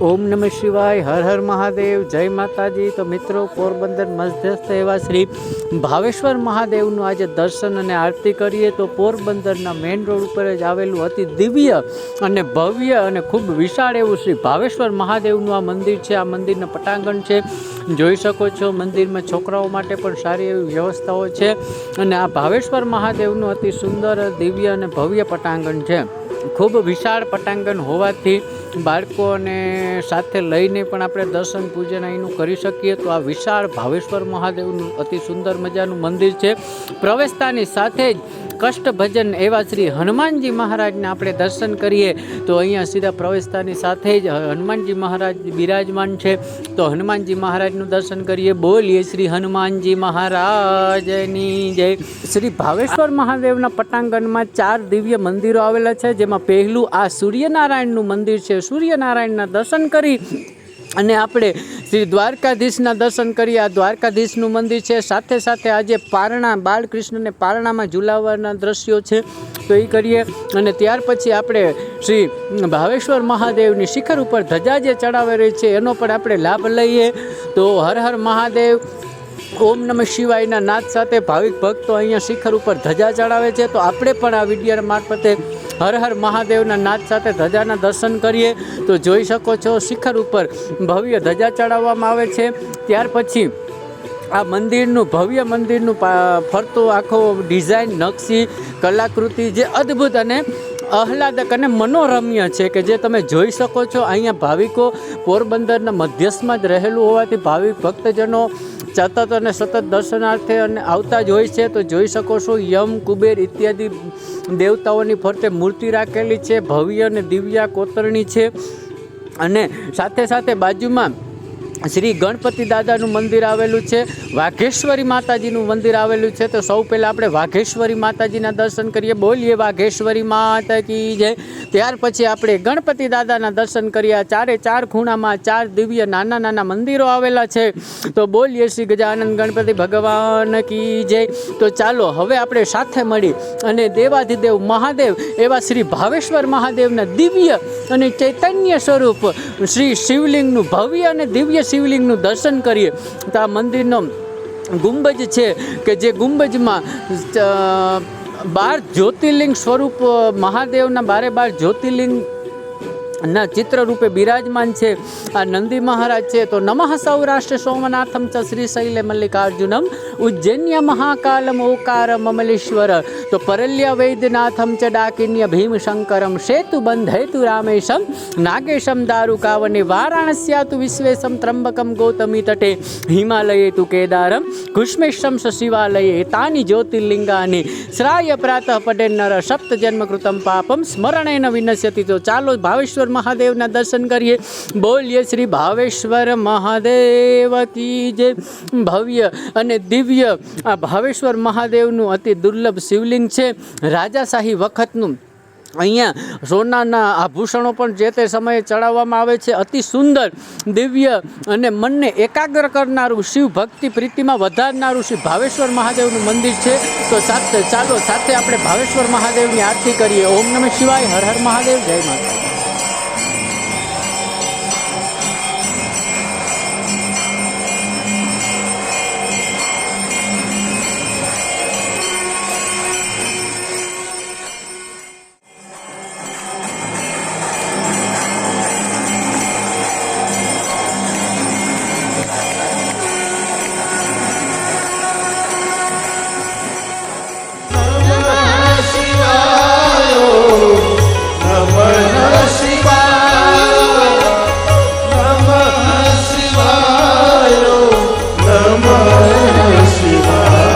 ઓમ નમઃ શિવાય, હર હર મહાદેવ, જય માતાજી. તો મિત્રો, પોરબંદર મધ્યસ્થ એવા શ્રી ભાવેશ્વર મહાદેવનું આજે દર્શન અને આરતી કરીએ તો પોરબંદરના મેઇન રોડ ઉપર જ આવેલું અતિ દિવ્ય અને ભવ્ય અને ખૂબ વિશાળ એવું શ્રી ભાવેશ્વર મહાદેવનું આ મંદિર છે. આ મંદિરનું પટાંગણ છે. જોઈ શકો છો, મંદિરમાં છોકરાઓ માટે પણ સારી એવી વ્યવસ્થાઓ છે અને આ ભાવેશ્વર મહાદેવનું અતિ સુંદર, દિવ્ય અને ભવ્ય પટાંગણ છે. ખૂબ વિશાળ પટાંગણ હોવાથી બાળકોને સાથે લઈને પણ આપણે દર્શન પૂજન અહીંનું કરી શકીએ. તો આ વિશાળ ભાવેશ્વર મહાદેવનું અતિ સુંદર મજાનું મંદિર છે. પ્રવેશતાની સાથે જ કષ્ટભજન એવા શ્રી હનુમાનજી મહારાજને આપણે દર્શન કરીએ, તો અહીંયા સીધા પ્રવેશતાની સાથે જ હનુમાનજી મહારાજ બિરાજમાન છે. તો હનુમાનજી મહારાજનું દર્શન કરીએ. બોલીએ શ્રી હનુમાનજી મહારાજની જય. શ્રી ભાવેશ્વર મહાદેવના પટાંગણમાં ચાર દિવ્ય મંદિરો આવેલા છે, જેમાં પહેલું આ સૂર્યનારાયણનું મંદિર છે. સૂર્યનારાયણના દર્શન કરી અને આપણે શ્રી દ્વારકાધીશના દર્શન કરીએ. આ દ્વારકાધીશનું મંદિર છે. સાથે સાથે આજે પારણા, બાળકૃષ્ણને પારણામાં ઝુલાવવાના દ્રશ્યો છે. તો એ કરીએ. અને ત્યાર પછી આપણે શ્રી ભાવેશ્વર મહાદેવની શિખર ઉપર ધજા જે ચડાવેલી છે, એનો પણ આપણે લાભ લઈએ. તો હર હર મહાદેવ, ઓમ નમઃ શિવાયના નાદ સાથે ભાવિક ભક્તો અહીંયા શિખર ઉપર ધજા ચડાવે છે. તો આપણે પણ આ વીડિયો મારફતે હર હર મહાદેવના નાદ સાથે ધજાના દર્શન કરીએ તો જોઈ શકો છો શિખર ઉપર ભવ્ય ધજા ચડાવવામાં આવે છે. ત્યાર પછી આ મંદિરનું ભવ્ય મંદિરનું ફરતો આખો ડિઝાઇન, નકશી, કલાકૃતિ જે અદ્ભુત અને આહલાદક અને મનોરમ્ય છે કે જે તમે જોઈ શકો છો. અહીંયા ભાવિકો પોરબંદરના મધ્યસ્થમાં જ રહેલું હોવાથી ભાવિક ભક્તજનો સતત અને સતત દર્શનાર્થે અને આવતા જ હોય છે, તો જોઈ શકો છો યમ, કુબેર ઇત્યાદિ દેવતાઓની ફરતે મૂર્તિ રાખેલી છે, ભવ્ય અને દિવ્યા કોતરણી છે. અને સાથે સાથે બાજુમાં શ્રી ગણપતિ દાદાનું મંદિર આવેલું છે, વાઘેશ્વરી માતાજીનું મંદિર આવેલું છે. તો સૌ પહેલાં આપણે વાઘેશ્વરી માતાજીના દર્શન કરીએ. બોલીએ વાઘેશ્વરી માતા કી જય. ત્યાર પછી આપણે ગણપતિ દાદાના દર્શન કર્યા. ચારે ચાર ખૂણામાં ચાર દિવ્ય નાના નાના મંદિરો આવેલા છે. તો બોલીએ શ્રી ગજાનંદ ગણપતિ ભગવાન કી જય. તો ચાલો, હવે આપણે સાથે મળી અને દેવાધિદેવ મહાદેવ એવા શ્રી ભાવેશ્વર મહાદેવના દિવ્ય અને ચૈતન્ય સ્વરૂપ શ્રી શિવલિંગનું ભવ્ય અને દિવ્ય શિવલિંગનું દર્શન કરીએ. તો આ મંદિરનો ગુંબજ છે કે જે ગુંબજમાં બાર જ્યોતિર્લિંગ સ્વરૂપ મહાદેવના બારે બાર જ્યોતિર્લિંગ ના ચિત્ર રૂપે બિરાજમાન છે આ નંદી મહારાજ છે. તો નમઃ સૌરાષ્ટ્ર સોમનાથમ ચ શ્રી શૈલે મલ્લિકાર્જુનમ ઉજ્જૈન્ય મહાકાલમ ઓકાર મમલેશ્વર તો પરલ્ય વૈદ્યનાથમ ચ ડાકિન્ય ભીમશંકરમ સેતુ બંધેતુ રામેશમ નાગેશમ દારુકાવને વારાણસ્યા તુ વિશ્વેશમ ત્રંબકમ ગૌતમી તટે હિમાલયે તુ કેદારમ કુષ્મેશમ શિવાલયે તાની જ્યોતિર્લિંગાની શ્રાય પ્રાતઃ પટેન્નર સપ્ત જન્મ કૃતમ પાપમ સ્મરણેન વિનશ્યતિ. તો ચાલો ભાવેશ્વર મહાદેવના દર્શન કરીએ. બોલીએ શ્રી ભાવેશ્વર મહાદેવ કી જે ભવ્ય અને દિવ્ય આ ભાવેશ્વર મહાદેવનું અતિ દુર્લભ શિવલિંગ છે. રાજાશાહી વખતનું અહીંયા સોનાના આભૂષણો પણ જે તે સમયે ચડાવવામાં આવે છે. અતિ સુંદર, દિવ્ય અને મનને એકાગ્ર કરનારું શિવ ભક્તિ પ્રીતિમાં વધારનારું શ્રી ભાવેશ્વર મહાદેવનું મંદિર છે. તો સાથે ચાલો, સાથે આપણે ભાવેશ્વર મહાદેવની આરતી કરીએ. ઓમ નમઃ શિવાય. હર હર મહાદેવ. જય માતા